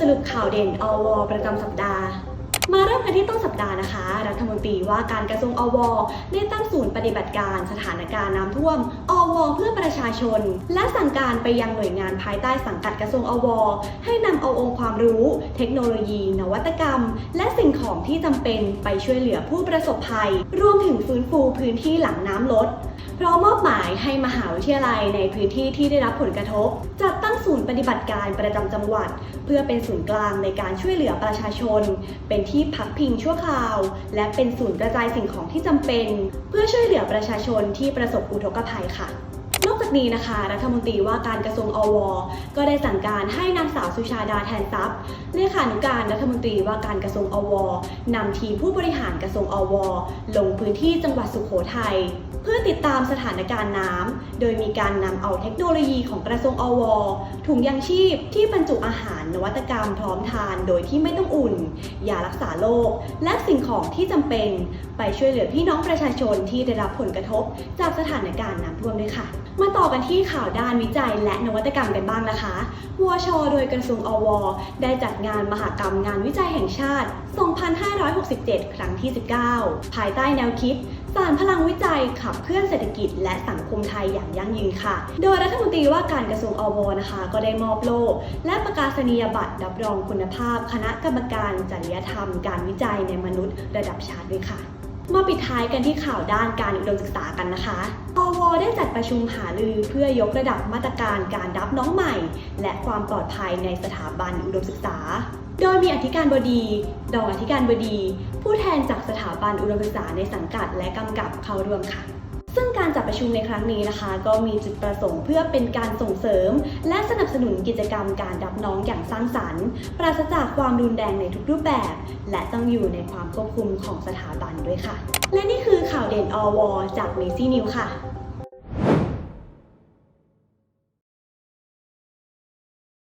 สรุปข่าวเด่นอวประจำสัปดาห์ มาเริ่มกันที่ต้นสัปดาห์นะคะ รัฐมนตรีว่าการกระทรวงอวได้ตั้งศูนย์ปฏิบัติการสถานการณ์น้ำท่วมอวเพื่อประชาชน และสั่งการไปยังหน่วยงานภายใต้สังกัดกระทรวงอวให้นำเอาองค์ความรู้ เทคโนโลยี นวัตกรรม และสิ่งของที่จำเป็นไปช่วยเหลือผู้ประสบภัย รวมถึงฟื้นฟูพื้นที่หลังน้ำลดพร้อมมอบหมายให้มหาวิทยาลัยในพื้นที่ที่ได้รับผลกระทบ จัด ศูนย์ปฏิบัติการประจำจังหวัด เพื่อเป็นศูนย์กลางในการช่วยเหลือประชาชน เป็นที่พักพิงชั่วคราว และเป็นศูนย์กระจายสิ่งของที่จำเป็น เพื่อช่วยเหลือประชาชนที่ประสบอุทกภัยค่ะ จากนี้นะคะ รัฐมนตรีว่าการกระทรวงอว ก็ได้สั่งการให้นางสาวสุชาดาแทนทรัพย์เลขานุการรัฐมนตรีว่าการกระทรวงอว นำทีมผู้บริหารกระทรวงอว ลงพื้นที่จังหวัดสุขโขทัยเพื่อติดตามสถานการณ์น้ำ โดยมีการนำเอาเทคโนโลยีของกระทรวงอว ถุงยังชีพที่บรรจุอาหารนวัตกรรมพร้อมทานโดยที่ไม่ต้องอุ่น ยารักษาโรคและสิ่งของที่จำเป็น ไปช่วยเหลือพี่น้องประชาชนที่ได้รับผลกระทบ จากสถานการณ์น้ำท่วมด้วยค่ะ มาต่อ่อกันที่ข่าวด้านวิจัยและนวัตกรรมกันบ้างนะคะวช โดยกระทรวงอว ได้จัดงานมหกรรมงานวิจัยแห่งชาติ 2567 ครั้งที่ 19 ภายใต้แนวคิด สารพลังวิจัยขับเคลื่อนเศรษฐกิจและสังคมไทยอย่างยั่งยืนค่ะ โดยรัฐมนตรีว่าการกระทรวงอว นะคะ ก็ได้มอบโล่และประกาศนียบัตรรับรองคุณภาพ คณะกรรมการจริยธรรม การวิจัยในมนุษย์ระดับชาติด้วยค่ะ มาปิดท้ายกันที่ข่าวด้านการอุดมศึกษากันนะคะอวได้จัดประชุมหารือเพื่อยกระดับมาตรการการรับน้องใหม่ และความปลอดภัยในสถาบันอุดมศึกษา โดยมีอธิการบดี รองอธิการบดี ผู้แทนจากสถาบันอุดมศึกษาในสังกัดและกำกับเข้าร่วมค่ะ ซึ่งการจัดประชุมในครั้งนี้นะคะ ก็มีจุดประสงค์เพื่อเป็นการส่งเสริม และสนับสนุนกิจกรรมการรับน้องอย่างสร้างสรรค์ ปราศจากความรุนแรงในทุกรูปแบบ และต้องอยู่ในความควบคุมของสถาบันด้วยค่ะ และนี่คือข่าวเด่นอวจากเมซี่นิวค่ะ